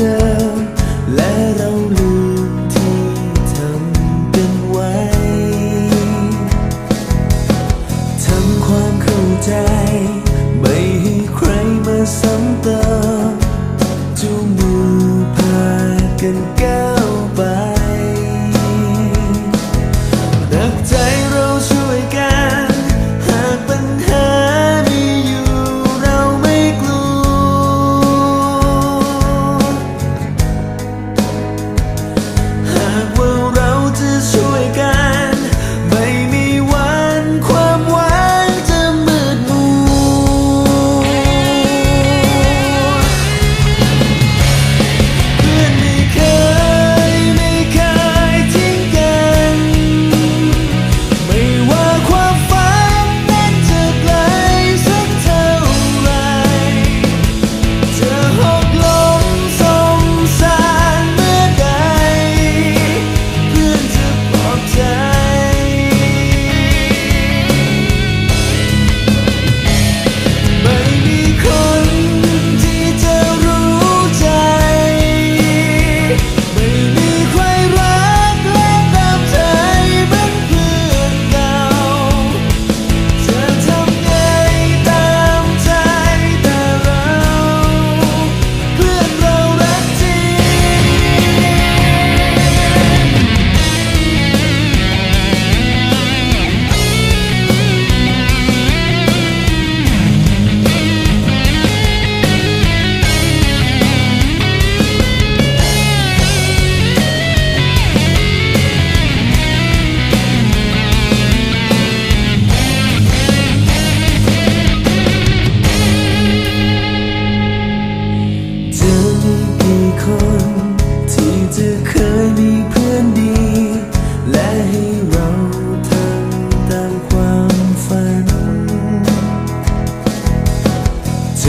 เดิม และเราลืมที่ทำกันไวทำความเข้าใจ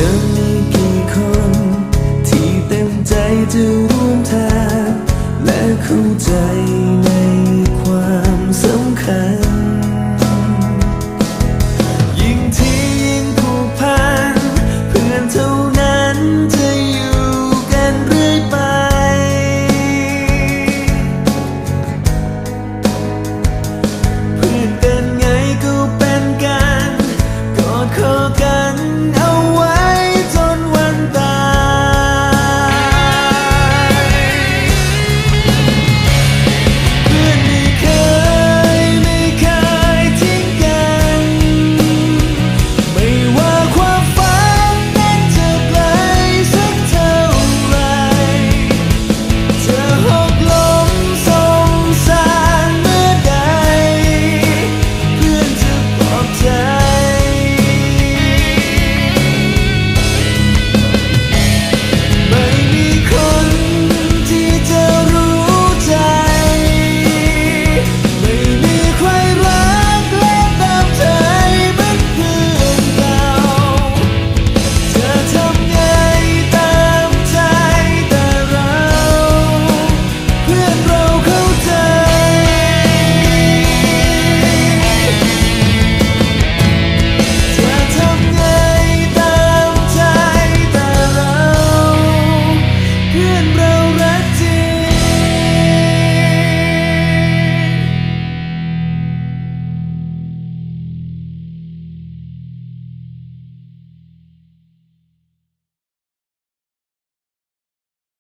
จะมีกี่คน ที่เต็มใจจะร่วมทางและคู่าใจ